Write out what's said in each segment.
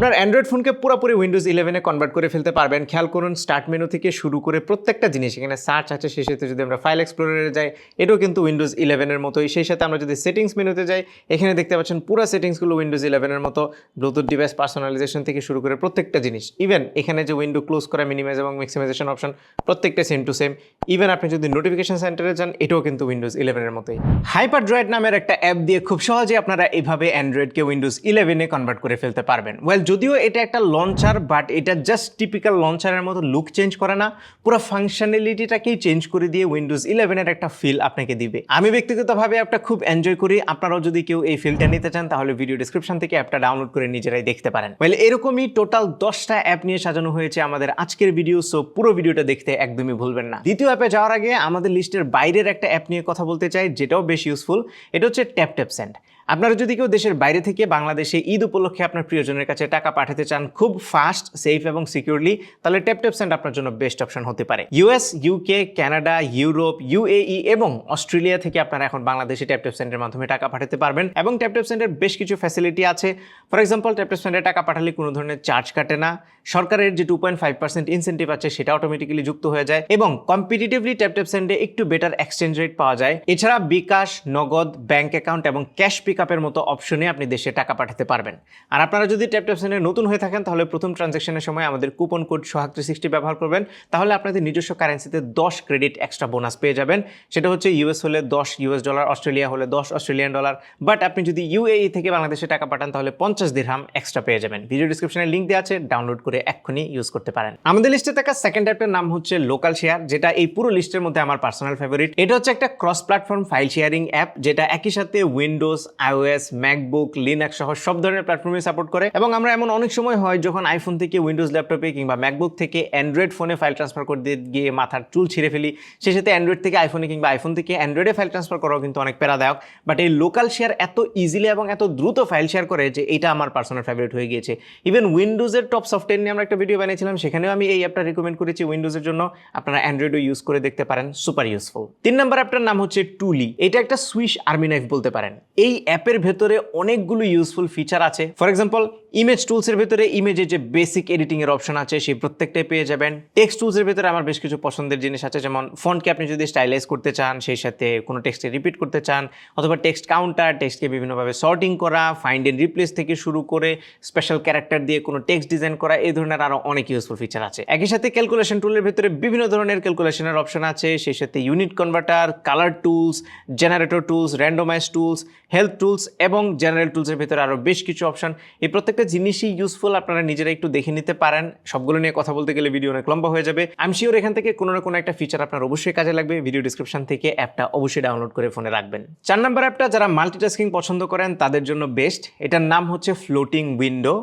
আপনার অ্যান্ড্রয়েড ফোনকে পুরোপুরি উইন্ডোজ ইলেভেনে কনভার্ট করে ফেলতে পারবেন। খেয়াল করুন স্টার্ট মেনু থেকে শুরু করে প্রত্যেকটা জিনিস, এখানে সার্চ আছে, সেই সাথে যদি আমরা ফাইল এক্সপ্লোরারে যাই, এটাও কিন্তু উইন্ডোজ ইলেভেনের মতোই। সেই সাথে আমরা যদি সেটিংস মেনুতে যাই, এখানে দেখতে পাচ্ছেন পুরো সেটিংসগুলো উইন্ডোজ ইলেভেনের মতো। ব্লুটুথ ডিভাইস পার্সোনালাইজেশন থেকে শুরু করে প্রত্যেকটা জিনিস। ইভেন এখানে যে উইন্ডো ক্লোজ করা মিনিমাইজ এবং ম্যাক্সিমাইজেশন অপশন প্রত্যেকটা সেম টু সেম ইভেন আপনি যদি নোটিফিকেশন সেন্টারে যান, এটাও কিন্তু উইন্ডোজ ইলেভেনের মতোই। হাইপার ড্রয়েড নামের একটা অ্যাপ দিয়ে খুব সহজে আপনারা এভাবে অ্যান্ড্রয়েডকে উইন্ডোজ ইলেভেনে কনভার্ট করে ফেলতে পারবেন। ওয়েল যদিও এটা একটা লঞ্চার বাট এটা জাস্ট টিপিক্যাল লঞ্চারের মতো লুক চেঞ্জ করে না। পুরো ফাংশনালিটিটাকেই চেঞ্জ করে দিয়ে উইন্ডোজ ইলেভেনের একটা ফিল আপনাকে দিবে। আমি ব্যক্তিগতভাবে অ্যাপটা খুব এনজয় করি। আপনারাও যদি কেউ এই ফিলটা নিতে চান, তাহলে ভিডিও ডিসক্রিপশন থেকে অ্যাপটা ডাউনলোড করে নিজেরাই দেখতে পারেন। ওয়েল এরকমই টোটাল দশটা অ্যাপ নিয়ে সাজানো হয়েছে আমাদের আজকের ভিডিও সো পুরো ভিডিওটা দেখতে একদমই ভুলবেন না। দ্বিতীয় অ্যাপে যাওয়ার আগে আমাদের লিস্টের বাইরের একটা অ্যাপ নিয়ে কথা বলতে চাই, যেটাও বেশ ইউজফুল এটা হচ্ছে ট্যাপ ট্যাপ সেন্ড আপনারা যদি কেউ দেশের বাইরে থেকে বাংলাদেশে ঈদ উপলক্ষে আপনার প্রিয়জনের কাছে টাকা পাঠাতে চান খুব ফাস্ট সেফ এবং সিকিউরলি তাহলে ট্যাপ ট্যাপ সেন্ড আপনার জন্য বেস্ট অপশন হতে পারে। US UK Canada Europe UAE এবং অস্ট্রেলিয়া থেকে আপনারা এখন বাংলাদেশে ট্যাপ ট্যাপ সেন্ডের মাধ্যমে টাকা পাঠাতে পারবেন এবং ট্যাপ ট্যাপ সেন্ডের বেশ কিছু ফ্যাসিলিটি আছে। ফর এক্সাম্পল ট্যাপ ট্যাপ সেন্ডে টাকা পাঠালে কোনো ধরনের চার্জ কাটে না। সরকারের যে two point five percent incentive আছে, সেটা অটোমেটিক্যালি যুক্ত হয়ে যায় এবং কম্পিটিটিভলি ট্যাপ সেন্ডে একটু বেটার এক্সচেঞ্জ রেট পাওয়া যায়। এছাড়া বিকাশ, নগদ ব্যাংক অ্যাকাউন্ট এবং ক্যাশ পিক আপের মতো অপশনে আপনি দেশে টাকা পাঠাতে পারবেন। আর আপনারা যদি ট্যাপ ট্যাপ নতুন হয়ে থাকেন, তাহলে প্রথম ট্রানজ্যাকশনের সময় আমাদের coupon code Sohag three sixty ব্যবহার করবেন। তাহলে আপনাদের নিজস্ব কারেন্সিতে দশ ক্রেডিট এক্সট্রা বোনাস পেয়ে যাবেন। সেটা হচ্ছে ইউএস হলে দশ ইউএস ডলার অস্ট্রেলিয়া হলে দশ অস্ট্রেলিয়ান ডলার বাট আপনি যদি ইউএই থেকে বাংলাদেশে টাকা পাঠান, তাহলে পঞ্চাশ দিরহাম এক্সট্রা পেয়ে যাবেন। ভিডিও ডিসক্রিপশনে লিঙ্ক দেওয়া আছে ডাউনলোড করে এক্ষুনি ইউজ করতে পারেন। আমাদের লিস্টে থাকা সেকেন্ড অ্যাপের নাম হচ্ছে লোকাল শেয়ার যেটা এই পুরো লিস্টের মধ্যে আমার পার্সোনাল ফেভারিট এটা হচ্ছে একটা cross platform file sharing app যেটা একই সাথে উইন্ডোজ আইওএস ম্যাকবুক লিনাক্স সহ সব ধরনের প্ল্যাটফর্মে সাপোর্ট করে। এবং আমরা এমন অনেক সময় হয় যখন আইফোন থেকে উইন্ডোজ ল্যাপটপে কিংবা ম্যাকবুক থেকে অ্যান্ড্রয়েড ফোনে ফাইল ট্রান্সফার করতে গিয়ে মাথার চুল ছিঁড়ে ফেলি সেই সাথে অ্যান্ড্রয়েড থেকে আইফোনে কিংবা আইফোন থেকে অ্যান্ড্রয়েডে ফাইল ট্রান্সফার করাও কিন্তু অনেক প্যারাদায়ক। বাট এই লোকাল শেয়ার এত ইজিলি এবং এত দ্রুত ফাইল শেয়ার করে যে এটা আমার পার্সোনাল ফেভারিট হয়ে গিয়েছে। ইভেন উইন্ডোজের টপ সফটওয়্যার নিয়ে আমরা একটা ভিডিও বানিয়েছিলাম, সেখানেও আমি এই অ্যাপটা রিকমেন্ড করেছি উইন্ডোজের জন্য। আপনারা অ্যান্ড্রয়েডও ইউজ করে দেখতে পারেন সুপার ইউজফুল তিন নম্বর অ্যাপটার নাম হচ্ছে টুলি এটা একটা সুইস আর্মি নাইফ বলতে পারেন। এই অ্যাপের ভেতরে অনেকগুলো ইউজফুল ফিচার আছে। ফর এক্সাম্পল ইমেজ টুলসের ভেতরে ইমেজের যে বেসিক এডিটিং এর অপশন আছে, সেই প্রত্যেকটাই পেয়ে যাবেন। টেক্সট টুলসের ভেতরে আমার বেশ কিছু পছন্দের জিনিস আছে, যেমন ফন্টকে আপনি যদি স্টাইলাইজ করতে চান, সেই সাথে কোনো টেক্সটে রিপিট করতে চান, অথবা টেক্সট কাউন্টার টেক্সটকে বিভিন্নভাবে সর্টিং করা ফাইন্ড এন্ড রিপ্লেস থেকে শুরু করে স্পেশাল ক্যারেক্টার দিয়ে কোনো টেক্সট ডিজাইন করা, এই ধরনের আরও অনেক ইউজফুল ফিচার আছে। একই সাথে ক্যালকুলেশন টুলের ভেতরে বিভিন্ন ধরনের ক্যালকুলেশনের অপশন আছে, সেই সাথে unit converter colour tools generator tools randomize tools health tools এবং জেনারেল টুলসের ভেতরে আরও বেশ কিছু অপশন এই প্রত্যেকটা জিনিসই ইউজফুল আপনারা নিজেরা একটু দেখে নিতে পারেন। সবগুলো নিয়ে কথা বলতে গেলে ভিডিও অনেক লম্বা হয়ে যাবে। আমি শিওর এখান থেকে কোনো না কোনো একটা ফিচার আপনার অবশ্যই কাজে লাগবে। ভিডিও ডিসক্রিপশন থেকে অ্যাপটা অবশ্যই ডাউনলোড করে ফোনে রাখবেন। চার নাম্বার অ্যাপটা যারা মাল্টিটাস্কিং পছন্দ করেন, তাদের জন্য বেস্ট এটার নাম হচ্ছে ফ্লোটিং উইন্ডো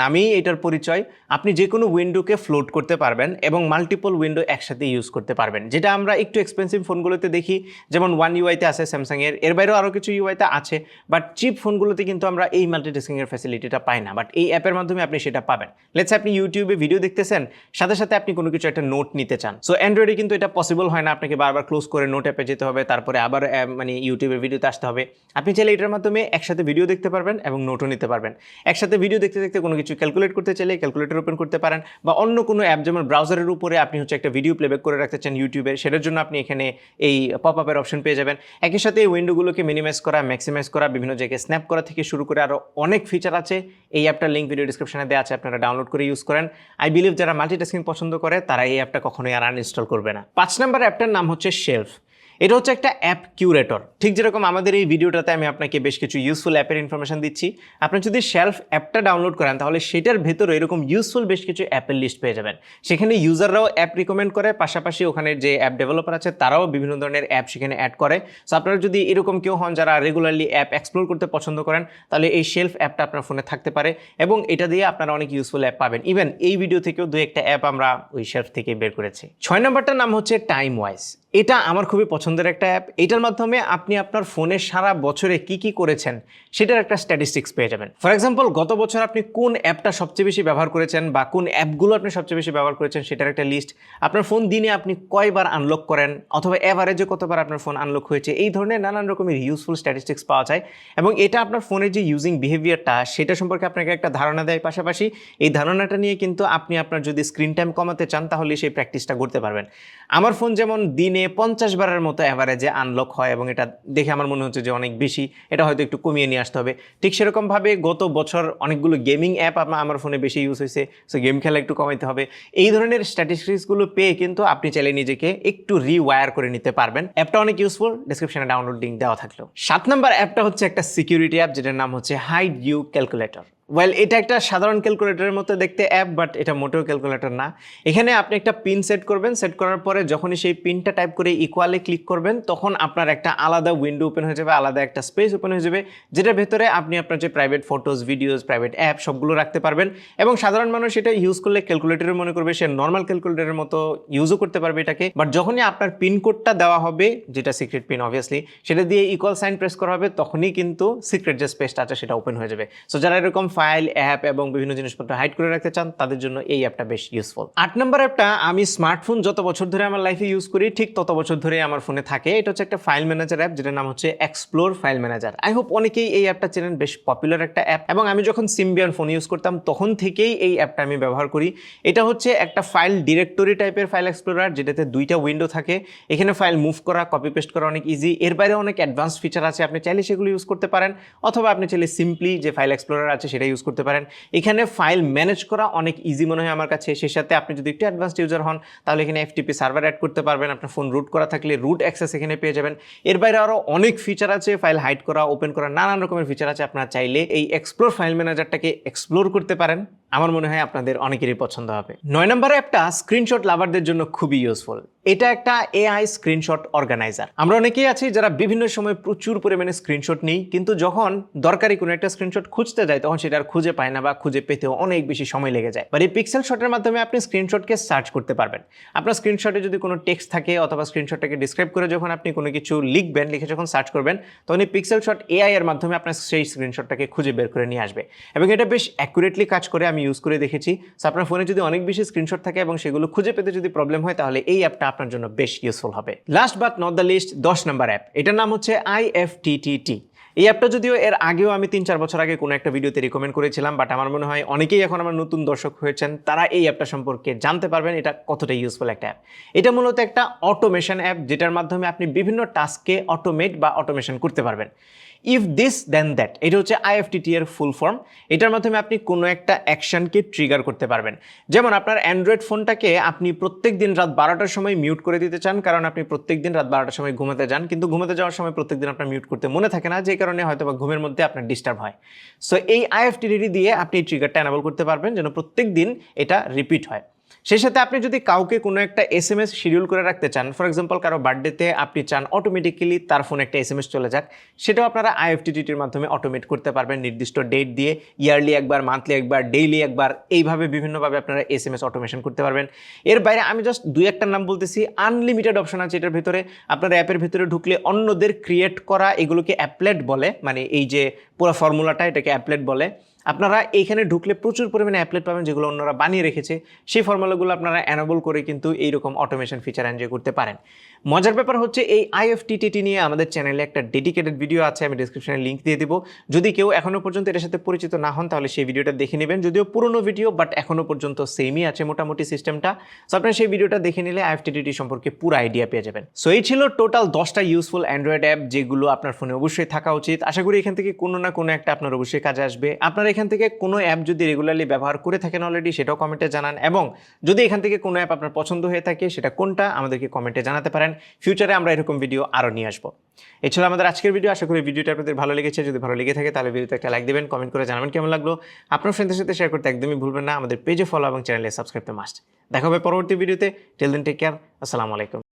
নামেই এটার পরিচয়, আপনি যে কোনো উইন্ডোকে ফ্লোট করতে পারবেন এবং মাল্টিপল উইন্ডো একসাথে ইউজ করতে পারবেন। যেটা আমরা একটু এক্সপেন্সিভ ফোনগুলোতে দেখি, যেমন ওয়ান ইউআইতে আছে স্যামসাংয়ের এর বাইরেও আরও কিছু ইউআইতে আছে বাট চিপ ফোনগুলোতে কিন্তু আমরা এই মাল্টিটাস্কিংয়ের ফ্যাসিলিটিটা পাই না বাট এই অ্যাপের মাধ্যমে আপনি সেটা পাবেন। লেটস আপনি ইউটিউবে ভিডিও দেখতেছেন, সাথে সাথে আপনি কোনো কিছু একটা নোট নিতে চান। সো অ্যান্ড্রয়েডে কিন্তু এটা পসিবল হয় না, আপনাকে বারবার ক্লোজ করে নোট অ্যাপে যেতে হবে, তারপরে আবার মানে ইউটিউবে ভিডিওতে আসতে হবে। আপনি চাইলে এটার মাধ্যমে একসাথে ভিডিও দেখতে পারবেন এবং নোটও নিতে পারবেন। একসাথে ভিডিও দেখতে দেখতে কোনো কিছু ক্যালকুলেট করতে চাইলে ক্যালকুলেটর ওপেন করতে পারেন বা অন্য কোনো অ্যাপ যেমন ব্রাউজারের উপরে আপনি হচ্ছে একটা ভিডিও প্লেব্যাক করে রাখতে চান ইউটিউবের সেটার জন্য আপনি এখানে এই পপ আপের অপশন পেয়ে যাবেন। একই সাথে এই উইন্ডোগুলোকে মিনিমাইজ করা ম্যাক্সিমাইজ করা, বিভিন্ন জায়গায় স্ন্যাপ করা থেকে শুরু করে আরও অনেক ফিচার আছে। এই অ্যাপটার লিঙ্ক ভিডিও ডিসক্রিপশনে দেওয়া আছে, আপনারা ডাউনলোড করে ইউজ করেন। আই বিলিভ যারা মাল্টিটাস্কিং পছন্দ করে, তারা এই অ্যাপটা কখনোই আর আনইনস্টল করবে না। পাঁচ নাম্বার অ্যাপটার নাম হচ্ছে শেলফ এটা হচ্ছে একটা অ্যাপ কিউরেটর। ঠিক যেরকম আমাদের এই ভিডিওটাতে আমি আপনাকে বেশ কিছু ইউজফুল অ্যাপের ইনফরমেশন দিচ্ছি। আপনি যদি শেলফ অ্যাপটা ডাউনলোড করেন, তাহলে সেটার ভেতরে এরকম ইউজফুল বেশ কিছু অ্যাপের লিস্ট পেয়ে যাবেন। সেখানে ইউজাররাও অ্যাপ রিকমেন্ড করে, পাশাপাশি ওখানে যে অ্যাপ ডেভেলপার আছে, তারাও বিভিন্ন ধরনের অ্যাপ সেখানে অ্যাড করে। সো আপনারা যদি এরকম কেউ হন যারা রেগুলারলি অ্যাপ এক্সপ্লোর করতে পছন্দ করেন, তাহলে এই শেলফ অ্যাপটা আপনার ফোনে থাকতে পারে এবং এটা দিয়ে আপনারা অনেক ইউজফুল অ্যাপ পাবেন। ইভেন এই ভিডিও থেকেও দু একটা অ্যাপ আমরা ওই শেলফ থেকে বের করেছি। ছয় নম্বরটার নাম হচ্ছে টাইম ওয়াইজ এটা আমার খুবই পছন্দের একটা অ্যাপ এটার মাধ্যমে আপনি আপনার ফোনে সারা বছরে কি কি করেছেন, সেটার একটা স্ট্যাটিস্টিক্স পেয়ে যাবেন। ফর এক্সাম্পল গত বছর আপনি কোন অ্যাপটা সবচেয়ে বেশি ব্যবহার করেছেন বা কোন অ্যাপগুলো আপনি সবচেয়ে বেশি ব্যবহার করেছেন, সেটার একটা লিস্ট আপনার ফোন দিনে আপনি কয়বার আনলক করেন, অথবা অ্যাভারেজে কতবার আপনার ফোন আনলক হয়েছে, এই ধরনের নানান রকমের ইউজফুল স্ট্যাটিস্টিক্স পাওয়া যায়। এবং এটা আপনার ফোনের যে ইউজিং বিহেভিয়ারটা সেটা সম্পর্কে আপনাকে একটা ধারণা দেয়। পাশাপাশি এই ধারণাটা নিয়ে কিন্তু আপনি আপনার যদি স্ক্রিন টাইম কমাতে চান, তাহলে সেই প্র্যাকটিসটা করতে পারবেন। আমার ফোন যেমন দিনে পঞ্চাশ বারের মতো অ্যাভারেজে আনলক হয় এবং এটা দেখে আমার মনে হচ্ছে যে অনেক বেশি। এটা হয়তো একটু কমিয়ে নিয়ে আসতে হবে। ঠিক সেরকমভাবে গত বছর অনেকগুলো গেমিং অ্যাপ আমার ফোনে বেশি ইউজ হয়েছে সো গেম খেলা একটু কমাইতে হবে। এই ধরনের স্ট্যাটিস্টিক্সগুলো পেয়ে কিন্তু আপনি চাইলে নিজেকে একটু রিওয়ার করে নিতে পারবেন। অ্যাপটা অনেক ইউজফুল ডিসক্রিপশনে ডাউনলোড লিঙ্ক দেওয়া থাকল। সাত নম্বর অ্যাপটা হচ্ছে একটা সিকিউরিটি অ্যাপ যেটার নাম হচ্ছে হাইড ইউ ক্যালকুলেটর ওয়েল এটা একটা সাধারণ ক্যালকুলেটরের মতো দেখতে অ্যাপ বাট এটা মোটেও ক্যালকুলেটর না। এখানে আপনি একটা পিন সেট করবেন। সেট করার পরে যখনই সেই পিনটা টাইপ করে ইকুয়ালে ক্লিক করবেন, তখন আপনার একটা আলাদা উইন্ডো ওপেন হয়ে যাবে, আলাদা একটা স্পেস ওপেন হয়ে যাবে, যেটার ভেতরে আপনি আপনার যে private photos videos private app সবগুলো রাখতে পারবেন। এবং সাধারণ মানুষ এটা ইউজ করলে ক্যালকুলেটরের মনে করবে সে নর্মাল ক্যালকুলেটরের মতো ইউজও করতে পারবে এটাকে। বাট যখনই আপনার পিন কোডটা দেওয়া হবে, যেটা সিক্রেট পিন অবভিয়াসলি সেটা দিয়ে ইকুয়াল সাইন প্রেস করা হবে, তখনই কিন্তু সিক্রেট যে স্পেসটা আছে, সেটা ওপেন হয়ে যাবে। সো যারা এরকম ফাইল অ্যাপ এবং বিভিন্ন জিনিসপত্র হাইড করে রাখতে চান, তাদের জন্য এই অ্যাপটা বেশ ইউজফুল আট নম্বর অ্যাপটা আমি স্মার্টফোন যত বছর ধরে আমার লাইফে ইউজ করি, ঠিক তত বছর ধরে আমার ফোনে থাকে। এটা হচ্ছে একটা ফাইল ম্যানেজার অ্যাপ যেটার নাম হচ্ছে explore file manager I hope অনেকেই এই অ্যাপটা চেনেন, বেশ পপুলার একটা অ্যাপ এবং আমি যখন সিম্বিয়ান ফোন ইউজ করতাম, তখন থেকেই এই অ্যাপটা আমি ব্যবহার করি। এটা হচ্ছে একটা ফাইল ডিরেক্টরি টাইপের ফাইল এক্সপ্লোরার যেটাতে দুইটা উইন্ডো থাকে। এখানে ফাইল মুভ করা কপি পেস্ট করা অনেক ইজি এর বাইরে অনেক অ্যাডভান্স ফিচার আছে, আপনি চাইলে সেগুলো ইউজ করতে পারেন। অথবা আপনি চাইলে সিম্পলি যে ফাইল এক্সপ্লোরার আছে, সেটা ইউজ করতে পারেন। এখানে ফাইল ম্যানেজ করা অনেক ইজি মনে হয় আমার কাছে। সেই সাথে আপনি যদি একটু অ্যাডভান্সড ইউজার হন, তাহলে এখানে এফটিপি সার্ভার অ্যাড করতে পারবেন। আপনার ফোন রুট করা থাকলে রুট অ্যাক্সেস এখানে পেয়ে যাবেন। এর বাইরে আরও অনেক ফিচার আছে। ফাইল হাইড করা ওপেন করা, নানান রকমের ফিচার আছে। আপনারা চাইলে এই এক্সপ্লোর ফাইল ম্যানেজারটাকে এক্সপ্লোর করতে পারেন। আমার মনে হয় আপনাদের অনেকেরই পছন্দ হবে। নয় নম্বর অ্যাপটা স্ক্রিনশট লাভারদের জন্য খুবই ইউজফুল এটা একটা এআই স্ক্রিনশট অর্গানাইজার আমরা অনেকেই আছি যারা বিভিন্ন সময় প্রচুর পরিমাণে স্ক্রিনশট নিই, কিন্তু যখন দরকারি কোনো একটা স্ক্রিনশট খুঁজতে যায় তখন সেটা আর খুঁজে পায় না বা খুঁজে পেতেও অনেক বেশি সময় লেগে যায়। বাট এই পিক্সেল শটের মাধ্যমে আপনি স্ক্রিনশটকে সার্চ করতে পারবেন। আপনার স্ক্রিনশটে যদি কোনো টেক্সট থাকে অথবা স্ক্রিনশটটাকে ডিসক্রাইব করে যখন আপনি কোনো কিছু লিখবেন, লিখে যখন সার্চ করবেন, তখন এই পিক্সেল শট এআই এর মাধ্যমে আপনার সেই স্ক্রিনশটটাকে খুঁজে বের করে নিয়ে আসবে। এবং এটা বেশ অ্যাকুরেটলি কাজ করে আমি ইউজ করে দেখেছি। সো আপনার ফোনে যদি অনেক বেশি স্ক্রিনশট থাকে এবং সেগুলো খুঁজে পেতে যদি প্রবলেম হয়, তাহলে এই অ্যাপটা আপনার জন্য বেশ ইউজফুল হবে। Last but not the least দশ নম্বর অ্যাপ এটার নাম হচ্ছে আইএফটিটিটি এই অ্যাপটা যদিও এর আগেও আমি তিন চার বছর আগে কোনো একটা ভিডিওতে রিকমেন্ড করেছিলাম বাট আমার মনে হয় অনেকেই এখন আমার নতুন দর্শক হয়েছেন, তারা এই অ্যাপটা সম্পর্কে জানতে পারবেন, এটা কতটা ইউজফুল একটা অ্যাপ এটা মূলত একটা অটোমেশন অ্যাপ যেটার মাধ্যমে আপনি বিভিন্ন টাস্ককে অটোমেট বা অটোমেশন করতে পারবেন। If this, then that. এটা হচ্ছে আইএফটিটি এর ফুল ফর্ম। এটার মাধ্যমে আপনি কোনো একটা অ্যাকশনকে ট্রিগার করতে পারবেন। যেমন আপনার অ্যান্ড্রয়েড ফোনটাকে আপনি প্রত্যেক দিন রাত বারোটার সময় মিউট করে দিতে চান, কারণ আপনি প্রত্যেক দিন রাত বারোটার সময় ঘুমাতে যান, কিন্তু ঘুমাতে যাওয়ার সময় প্রত্যেক দিন আপনার মিউট করতে মনে থাকে না, যে কারণে হয়তো বা ঘুমের মধ্যে আপনার ডিস্টার্ব হয়। সো এই আইএফটিডি দিয়ে আপনি এই ট্রিগারটা অ্যানাবল করতে পারবেন, যেন প্রত্যেক দিন এটা রিপিট হয়। সেই সাথে আপনি যদি কাউকে কোনো একটা এস এম এস শিডিউল করে রাখতে চান ফর এক্সাম্পল কারও বার্থডেতে আপনি চান অটোমেটিক্যালি তার ফোনে একটা এস এম এস চলে যাক, সেটাও আপনারা আইএফটিটির মাধ্যমে অটোমেট করতে পারবেন। নির্দিষ্ট ডেট দিয়ে ইয়ারলি একবার মান্থলি একবার ডেইলি একবার, এইভাবে বিভিন্নভাবে আপনারা এস এম এস অটোমেশন করতে পারবেন। এর বাইরে আমি জাস্ট দুই একটা নাম বলতেছি আনলিমিটেড অপশন আছে এটার ভিতরে। আপনার অ্যাপের ভিতরে ঢুকলে অন্যদের ক্রিয়েট করা এগুলোকে অ্যাপলেট বলে মানে এই যে পুরো ফর্মুলাটা এটাকে অ্যাপলেট বলে। আপনারা এইখানে ঢুকলে প্রচুর পরিমাণে অ্যাপলেট পাবেন, যেগুলো অন্যরা বানিয়ে রেখেছে। সেই ফর্মুলাগুলো আপনারা অ্যানাবল করে কিন্তু এইরকম অটোমেশন ফিচার এনজয় করতে পারেন। মজার ব্যাপার হচ্ছে এই আইএফটিটিটি নিয়ে আমাদের চ্যানেলে একটা ডেডিকেটেড ভিডিও আছে, আমি ডিসক্রিপশনে লিঙ্ক দিয়ে দিব। যদি কেউ এখনও পর্যন্ত এটার সাথে পরিচিত না হন, তাহলে সেই ভিডিওটা দেখে নেবেন। যদিও পুরনো ভিডিও বাট এখনও পর্যন্ত সেমই আছে মোটামুটি সিস্টেমটা সো আপনারা সেই ভিডিওটা দেখে নিলে আইএফটিটিটি সম্পর্কে পুরো আইডিয়া পেয়ে যাবেন। সো এই ছিল টোটাল দশটা ইউজফুল অ্যান্ড্রয়েড অ্যাপ যেগুলো আপনার ফোনে অবশ্যই থাকা উচিত। আশা করি এখান থেকে কোনো না কোনো একটা আপনার অবশ্যই কাজে আসবে। আপনার এখান থেকে কোনো অ্যাপ যদি রেগুলারলি ব্যবহার করে থাকেন অলরেডি সেটাও কমেন্টে জানান। এবং যদি এখান থেকে কোনো অ্যাপ আপনার পছন্দ হয়ে থাকে, সেটা কোনটা, আমাদেরকে কমেন্টে জানাতে পারেন। ফিউচারে আমরা এরকম ভিডিও আরও নিয়ে আসব। এছাড়া আমাদের আজকের ভিডিও আশা করি ভিডিওটা আপনাদের ভালো লেগেছে। যদি ভালো লেগে থাকে, তাহলে ভিডিওতে একটা লাইক দেবেন কমেন্ট করে জানাবেন কেমন লাগল। আপনার ফ্রেন্ডের সাথে শেয়ার করতে একদমই ভুলবেন না। আমাদের পেজে ফলো এবং চ্যানেলে সাবস্ক্রাইব তো মাস্ট দেখা হবে পরবর্তী ভিডিওতে টেল দেন টেক কেয়ার আসসালামু আলাইকুম।